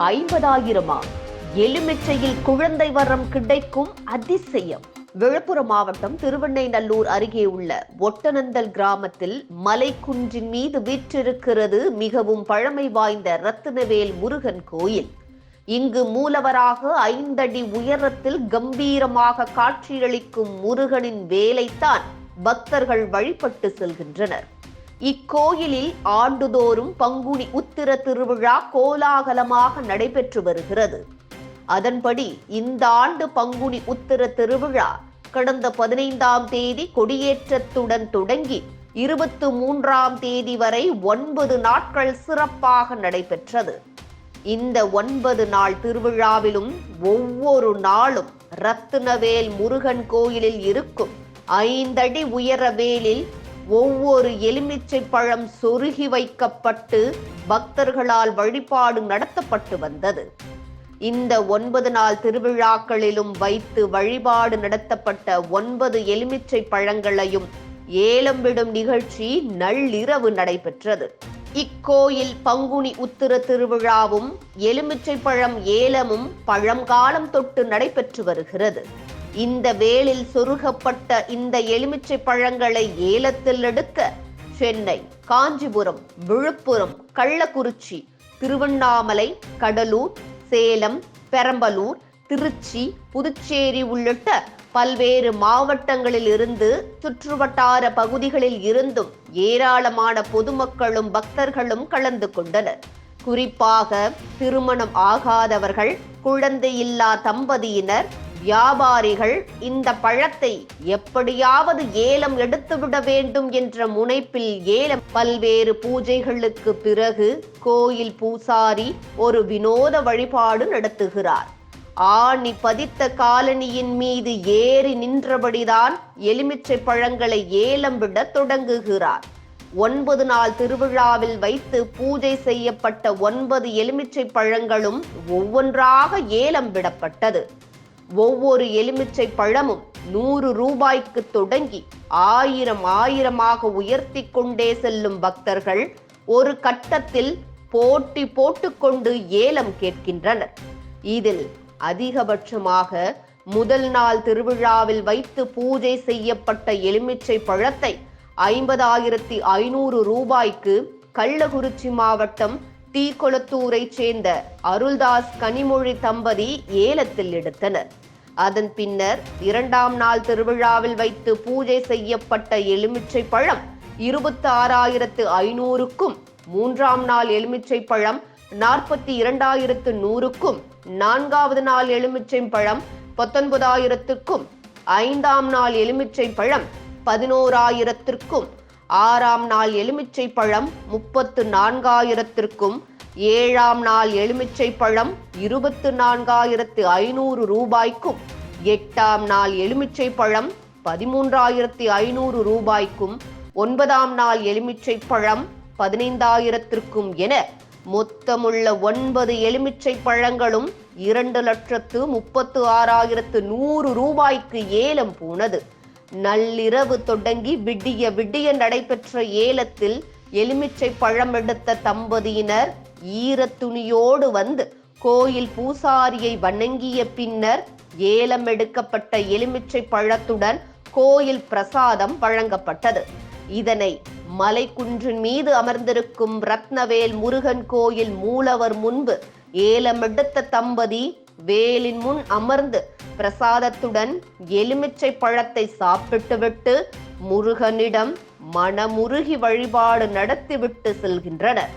ஐம்பதாயிரமா? எலுமிச்சையில் குழந்தை வரம் கிடைக்கும் அதிசயம். விழுப்புரம் மாவட்டம் திருவண்ணைநல்லூர் அருகே உள்ள ஒட்டனந்தல் கிராமத்தில் மலைக்குன்றின் மீது வீற்றிருக்கிறது மிகவும் பழமை வாய்ந்த ரத்தினவேல் முருகன் கோயில். இங்கு மூலவராக ஐந்தடி உயரத்தில் கம்பீரமாக காட்சியளிக்கும் முருகனின் வேலைத்தான் பக்தர்கள் வழிபட்டு செல்கின்றனர். இக்கோயிலில் ஆண்டுதோறும் பங்குனி உத்திர திருவிழா கோலாகலமாக நடைபெற்று வருகிறது. அதன்படி இந்த ஆண்டு பங்குனி உத்திர திருவிழா கடந்த பதினைந்தாம் தேதி கொடியேற்றத்துடன் தொடங்கி இருபத்து மூன்றாம் தேதி வரை ஒன்பது நாட்கள் சிறப்பாக நடைபெற்றது. இந்த ஒன்பது நாள் திருவிழாவிலும் ஒவ்வொரு நாளும் ரத்தினவேல் முருகன் கோயிலில் இருக்கும் ஐந்தடி உயர வேலில் ஒவ்வொரு எலுமிச்சை பழம் சொருகி வைக்கப்பட்டு பக்தர்களால் வழிபாடு நடத்தப்பட்டு வந்தது. இந்த ஒன்பது நாள் திருவிழாக்களிலும் வைத்து வழிபாடு நடத்தப்பட்ட ஒன்பது எலுமிச்சை பழங்களையும் ஏலம் விடும் நிகழ்ச்சி நள்ளிரவு நடைபெற்றது. இக்கோயில் பங்குனி உத்திர திருவிழாவும் எலுமிச்சை பழம் ஏலமும் பழங்காலம் தொட்டு நடைபெற்று வருகிறது. இந்த வேலில் சொருகப்பட்ட இந்த எலுமிச்சை பழங்களை ஏலத்தில் எடுக்க சென்னை காஞ்சிபுரம் விழுப்புரம் கள்ளக்குறிச்சி திருவண்ணாமலை கடலூர் சேலம் பெரம்பலூர் திருச்சி புதுச்சேரி உள்ளிட்ட பல்வேறு மாவட்டங்களில் இருந்து சுற்றுவட்டார பகுதிகளில் இருந்தும் ஏராளமான பொதுமக்களும் பக்தர்களும் கலந்து கொண்டனர். குறிப்பாக திருமணம் ஆகாதவர்கள் குழந்தையில்லா தம்பதியினர் வியாபாரிகள் இந்த பழத்தை எப்படியாவது ஏலம் எடுத்துவிட வேண்டும் என்ற முனைப்பில் ஏலம் பல்வேறு பூஜைகளுக்கு பிறகு கோயில் பூசாரி ஒரு வினோத வழிபாடு நடத்துகிறார். ஆணி பதித்த காலனியின் மீது ஏறி நின்றபடிதான் எலுமிச்சை பழங்களை ஏலம் விட தொடங்குகிறார். ஒன்பது நாள் திருவிழாவில் வைத்து பூஜை செய்யப்பட்ட ஒன்பது எலுமிச்சை பழங்களும் ஒவ்வொன்றாக ஏலம் விடப்பட்டது. ஒவ்வொரு எலுமிச்சை பழமும் நூறு ரூபாய்க்கு தொடங்கி ஆயிரம் ஆயிரமாக உயர்த்தி கொண்டே செல்லும் பக்தர்கள் ஒரு கட்டத்தில் போட்டி போட்டுக்கொண்டு ஏலம் கேட்கின்றனர். இதில் அதிகபட்சமாக முதல் நாள் திருவிழாவில் வைத்து பூஜை செய்யப்பட்ட எலுமிச்சை பழத்தை ஐம்பதாயிரத்தி ஐநூறு ரூபாய்க்கு கள்ளக்குறிச்சி மாவட்டம் தீக்குளத்தூரை சேர்ந்த அருள்தாஸ் கனிமொழி தம்பதி ஏலத்தில் எடுத்தனர். அதன் பின்னர் இரண்டாம் நாள் திருவிழாவில் வைத்து பூஜை செய்யப்பட்ட எலுமிச்சை பழம் இருபத்தி ஆறாயிரத்து ஐநூறுக்கும் மூன்றாம் நாள் எலுமிச்சை பழம் நாற்பத்தி இரண்டாயிரத்து நூறுக்கும் நான்காவது நாள் எலுமிச்சை பழம் பத்தொன்பதாயிரத்துக்கும் ஐந்தாம் நாள் எலுமிச்சை பழம் பதினோராயிரத்திற்கும் ஆறாம் நாள் எலுமிச்சை பழம் முப்பத்து நான்காயிரத்திற்கும் ஏழாம் நாள் எலுமிச்சை பழம் இருபத்து நான்காயிரத்து ஐநூறு ரூபாய்க்கும் எட்டாம் நாள் எலுமிச்சை பழம் பதிமூன்றாயிரத்தி ஐநூறு ரூபாய்க்கும் ஒன்பதாம் நாள் எலுமிச்சை பழம் பதினைந்தாயிரத்திற்கும் என மொத்தமுள்ள ஒன்பது எலுமிச்சை பழங்களும் இரண்டு லட்சத்து முப்பத்து ஆறாயிரத்து நூறு ரூபாய்க்கு ஏலம் போனது நள்ளிரவு தொடங்கி விடிய விடிய நடைபெற்ற ஏலத்தில் எலுமிச்சை பழம் எடுத்த தம்பதியினர் ஈரத்துணியோடு வந்து கோயில் பூசாரியை வணங்கிய பின்னர் ஏலம் எடுக்கப்பட்ட எலுமிச்சை பழத்துடன் கோயில் பிரசாதம் வழங்கப்பட்டது. இதனை மலைக்குன்றின் மீது அமர்ந்திருக்கும் ரத்னவேல் முருகன் கோயில் மூலவர் முன்பு ஏலமெடுத்த தம்பதி வேலின் முன் அமர்ந்து பிரசாதத்துடன் எலுமிச்சை பழத்தை சாப்பிட்டுவிட்டு முருகனிடம் மனமுருகி வழிபாடு நடத்திவிட்டு செல்கின்றனர்.